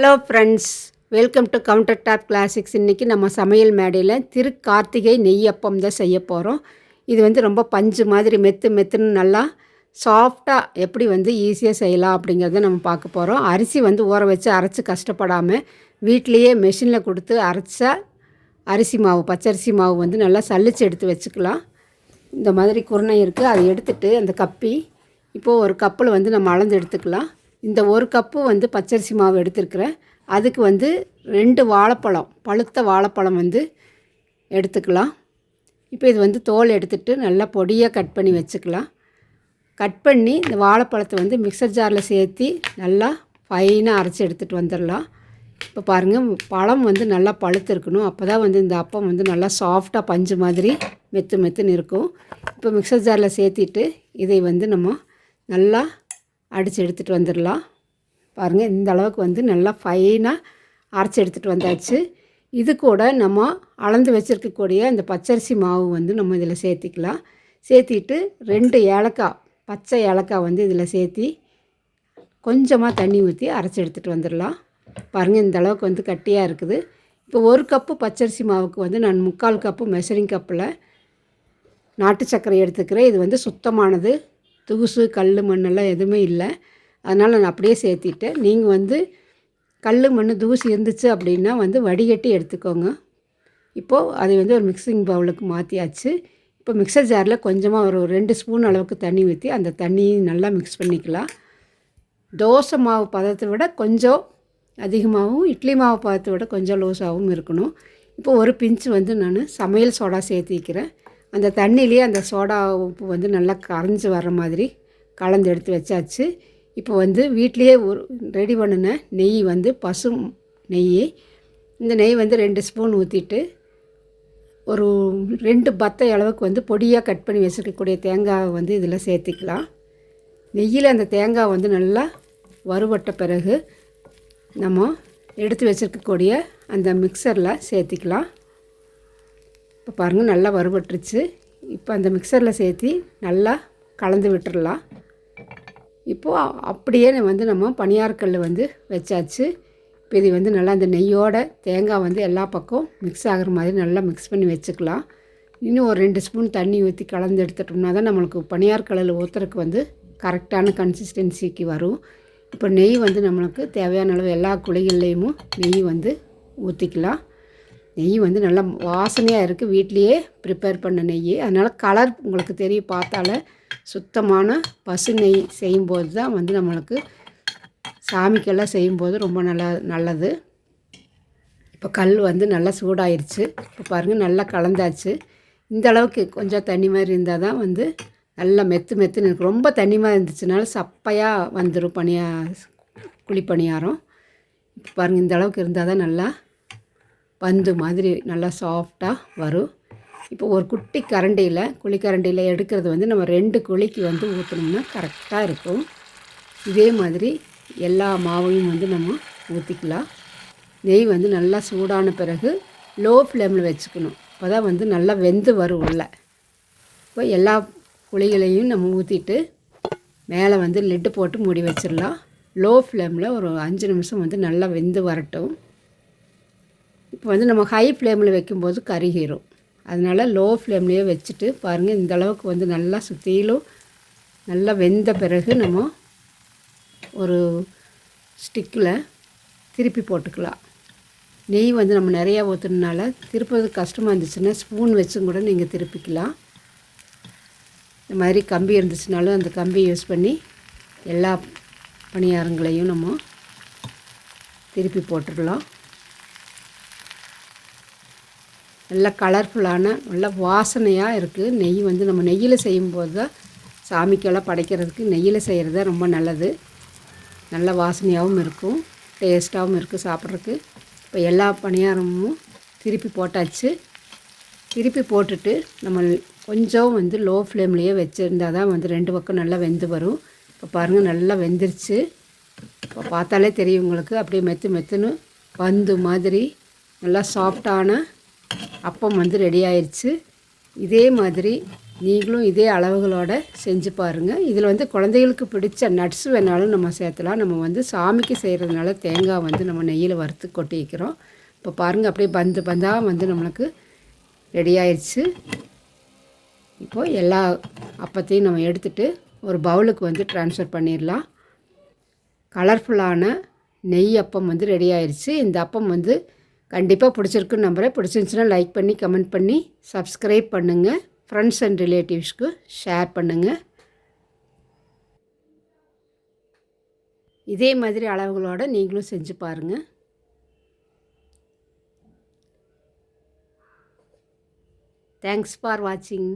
Hello friends welcome to counter top classics இன்றைக்கி நம்ம சமையல் மேடையில் திரு கார்த்திகை நெய்யப்பம் தான் செய்ய போகிறோம் இது வந்து ரொம்ப பஞ்சு மாதிரி மெத்து மெத்துன்னு நல்லா சாஃப்டாக எப்படி வந்து ஈஸியாக செய்யலாம் அப்படிங்கிறத நம்ம பார்க்க போகிறோம் அரிசி வந்து ஊற வச்சு அரைச்சி கஷ்டப்படாமல் வீட்லேயே மெஷினில் கொடுத்து அரைச்சா அரிசி மாவு பச்சரிசி மாவு வந்து நல்லா சல்லிச்சு எடுத்து வச்சுக்கலாம். இந்த மாதிரி குருணை இருக்குது அதை எடுத்துகிட்டு அந்த கப்பி இப்போது ஒரு கப்பில் வந்து நம்ம அளந்து எடுத்துக்கலாம். இந்த ஒரு கப்பு வந்து பச்சரிசி மாவு எடுத்துருக்குறேன். அதுக்கு வந்து ரெண்டு வாழைப்பழம் பழுத்த வாழைப்பழம் வந்து எடுத்துக்கலாம். இப்போ இது வந்து தோல் எடுத்துகிட்டு நல்லா பொடியாக கட் பண்ணி வச்சுக்கலாம். கட் பண்ணி இந்த வாழைப்பழத்தை வந்து மிக்சர் ஜாரில் சேர்த்தி நல்லா ஃபைனாக அரைச்சி எடுத்துகிட்டு வந்துடலாம். இப்போ பாருங்கள் பழம் வந்து நல்லா பழுத்திருக்கணும். அப்போ தான் வந்து இந்த அப்பம் வந்து நல்லா சாஃப்டாக பஞ்சு மாதிரி மெத்து மெத்துன்னு இருக்கும். இப்போ மிக்சர் ஜாரில் சேர்த்திட்டு இதை வந்து நம்ம நல்லா அடித்து எடுத்துகிட்டு வந்துடலாம். பாருங்கள் இந்த அளவுக்கு வந்து நல்லா ஃபைனாக அரைச்சி எடுத்துகிட்டு வந்தாச்சு. இது கூட நம்ம அளந்து வச்சுருக்கக்கூடிய அந்த பச்சரிசி மாவு வந்து நம்ம இதில் சேர்த்திக்கலாம். சேர்த்திட்டு ரெண்டு ஏலக்காய் பச்சை ஏலக்காய் வந்து இதில் சேர்த்தி கொஞ்சமாக தண்ணி ஊற்றி அரைச்சி எடுத்துகிட்டு வந்துடலாம். பாருங்கள் இந்த அளவுக்கு வந்து கட்டியாக இருக்குது. இப்போ ஒரு கப்பு பச்சரிசி மாவுக்கு வந்து நான் முக்கால் கப்பு மெஷரிங் கப்பில் நாட்டு சர்க்கரை எடுத்துக்கிறேன். இது வந்து சுத்தமானது. தூசு கல் மண்ணெல்லாம் எதுவுமே இல்லை. அதனால் நான் அப்படியே சேர்த்திட்டேன். நீங்கள் வந்து கல் மண் தூசி இருந்துச்சு அப்படின்னா வந்து வடிகட்டி எடுத்துக்கோங்க. இப்போது அதை வந்து ஒரு மிக்சிங் பவுலுக்கு மாற்றியாச்சு இப்போ மிக்சர் ஜாரில் கொஞ்சமாக ஒரு ரெண்டு ஸ்பூன் அளவுக்கு தண்ணி ஊற்றி அந்த தண்ணியை நல்லா மிக்ஸ் பண்ணிக்கலாம். தோசை மாவு பதத்தை விட கொஞ்சம் அதிகமாகவும் இட்லி மாவு பதத்தை விட கொஞ்சம் லூஸாகவும் இருக்கணும். இப்போ ஒரு பிஞ்சு வந்து நான் சமையல் சோடா சேர்த்திக்கிறேன். அந்த தண்ணியிலே அந்த சோடா உப்பு வந்து நல்லா கரைஞ்சி வர மாதிரி கலந்து எடுத்து வச்சாச்சு. இப்போ வந்து வீட்லேயே ஒரு ரெடி பண்ணின நெய் வந்து பசு நெய் இந்த நெய் வந்து ரெண்டு ஸ்பூன் ஊற்றிட்டு ஒரு ரெண்டு பத்தை அளவுக்கு வந்து பொடியாக கட் பண்ணி வச்சுருக்கக்கூடிய தேங்காவை வந்து இதில் சேர்த்துக்கலாம். நெய்யில் அந்த தேங்காய் வந்து நல்லா வறுபட்ட பிறகு நம்ம எடுத்து வச்சுருக்கக்கூடிய அந்த மிக்சரில் சேர்த்திக்கலாம். இப்போ பாருங்கள் நல்லா வறுபட்டுருச்சு. இப்போ அந்த மிக்சரில் சேர்த்தி நல்லா கலந்து விட்டுடலாம் இப்போது அப்படியே வந்து நம்ம பனியாரக்கல் வந்து வச்சாச்சு. இப்போ இது வந்து நல்லா அந்த நெய்யோட தேங்காய் வந்து எல்லா பக்கம் மிக்ஸ் ஆகிற மாதிரி நல்லா மிக்ஸ் பண்ணி வச்சுக்கலாம். இன்னும் ஒரு ரெண்டு ஸ்பூன் தண்ணி ஊற்றி கலந்து எடுத்துட்டோம்னா தான் நம்மளுக்கு பனியார் ஊற்றுறதுக்கு வந்து கரெக்டான கன்சிஸ்டன்சிக்கு வரும். இப்போ நெய் வந்து நம்மளுக்கு தேவையான அளவு எல்லா குழிகள்லேயும் நெய் வந்து ஊற்றிக்கலாம் நெய் வந்து நல்லா வாசனையாக இருக்குது வீட்லேயே ப்ரிப்பேர் பண்ண நெய் அதனால் கலர் உங்களுக்கு தெரியும் பார்த்தால சுத்தமான பசு நெய் செய்யும்போது தான் வந்து நம்மளுக்கு சாமிக்கெல்லாம் செய்யும்போது ரொம்ப நல்லா நல்லது. இப்போ கல் வந்து நல்லா சூடாயிருச்சு. இப்போ பாருங்கள் நல்லா கலந்தாச்சு. இந்த அளவுக்கு கொஞ்சம் தண்ணி மாதிரி இருந்தால் தான் வந்து நல்லா மெத்து மெத்துன்னு ரொம்ப தண்ணி மாதிரி இருந்துச்சுனால சப்பையாக வந்துடும் பனியா குழி பணியாரம். இப்போ பாருங்கள் இந்த அளவுக்கு இருந்தால் தான் நல்லா பந்து மாதிரி நல்லா சாஃப்டாக வரும். இப்போ ஒரு குட்டி கரண்டியில் குழிக்கரண்டியில் எடுக்கிறது வந்து நம்ம ரெண்டு குழிக்கு வந்து ஊற்றணும்னா கரெக்டாக இருக்கும். இதே மாதிரி எல்லா மாவையும் வந்து நம்ம ஊற்றிக்கலாம் நெய் வந்து நல்லா சூடான பிறகு லோ ஃப்ளேமில் வச்சுக்கணும். அப்போ தான் வந்து நல்லா வெந்து வரும் உள்ள. இப்போ எல்லா குழிகளையும் நம்ம ஊற்றிட்டு மேலே வந்து லிட்டு போட்டு மூடி வச்சிடலாம். லோ ஃப்ளேமில் ஒரு அஞ்சு நிமிஷம் வந்து நல்லா வெந்து வரட்டும். இப்போ வந்து நம்ம ஹை ஃப்ளேமில் வைக்கும்போது கருகிரும். அதனால் லோ ஃப்ளேம்லேயே வச்சுட்டு பாருங்கள் இந்த அளவுக்கு வந்து நல்லா சுற்றிலும் நல்லா வெந்த பிறகு நம்ம ஒரு ஸ்டிக்கில் திருப்பி போட்டுக்கலாம். நெய் வந்து நம்ம நிறையா ஊற்றுனால திருப்பது கஷ்டமாக இருந்துச்சுன்னா ஸ்பூன் வச்சும் கூட நீங்கள் திருப்பிக்கலாம். இந்த மாதிரி கம்பி இருந்துச்சுனாலும் அந்த கம்பி யூஸ் பண்ணி எல்லா பணியாரங்களையும் நம்ம திருப்பி போட்டுடலாம். நல்ல கலர்ஃபுல்லான நல்ல வாசனையாக இருக்குது நெய் வந்து நம்ம நெய்யில் செய்யும்போது தான் சாமிக்கெல்லாம் படைக்கிறதுக்கு நெய்யில் செய்கிறது தான் ரொம்ப நல்லது. நல்ல வாசனையாகவும் இருக்கும் டேஸ்ட்டாகவும் இருக்குது சாப்பிட்றதுக்கு. இப்போ எல்லா பணியாரமும் திருப்பி போட்டாச்சு. திருப்பி போட்டுட்டு நம்ம கொஞ்சம் வந்து லோ ஃப்ளேம்லேயே வச்சுருந்தால் தான் வந்து ரெண்டு பக்கம் நல்லா வெந்து வரும். இப்போ பாருங்கள் நல்லா வெந்துருச்சு. இப்போ பார்த்தாலே தெரியும் உங்களுக்கு. அப்படியே மெத்து மெத்துன்னு பந்து மாதிரி நல்லா சாஃப்டான அப்பம் வந்து ரெடி ஆயிடுச்சு இதே மாதிரி நீங்களும் இதே அளவுகளோடு செஞ்சு பாருங்கள் இதில் வந்து குழந்தைகளுக்கு பிடிச்ச நட்ஸ் வேணாலும் நம்ம சேர்த்தலாம். நம்ம வந்து சாமிக்கு செய்கிறதுனால தேங்காய் வந்து நம்ம நெய்யில் வறுத்து கொட்டி வைக்கிறோம் இப்போ பாருங்கள் அப்படியே பந்து பந்தாக வந்து நம்மளுக்கு ரெடி ஆயிடுச்சு இப்போது எல்லா அப்பத்தையும் நம்ம எடுத்துகிட்டு ஒரு பவுலுக்கு வந்து ட்ரான்ஸ்ஃபர் பண்ணிடலாம். கலர்ஃபுல்லான நெய் அப்பம் வந்து ரெடி ஆயிடுச்சு இந்த அப்பம் வந்து கண்டிப்பாக பிடிச்சிருக்குன்னு நம்புகிறேன் பிடிச்சிருந்துச்சுன்னா லைக் பண்ணி கமெண்ட் பண்ணி சப்ஸ்கிரைப் பண்ணுங்கள் ஃப்ரெண்ட்ஸ் அண்ட் ரிலேட்டிவ்ஸ்க்கு ஷேர் பண்ணுங்கள் இதே மாதிரி அளவுகளோடு நீங்களும் செஞ்சு பாருங்கள் தேங்க்ஸ் ஃபார் வாட்சிங்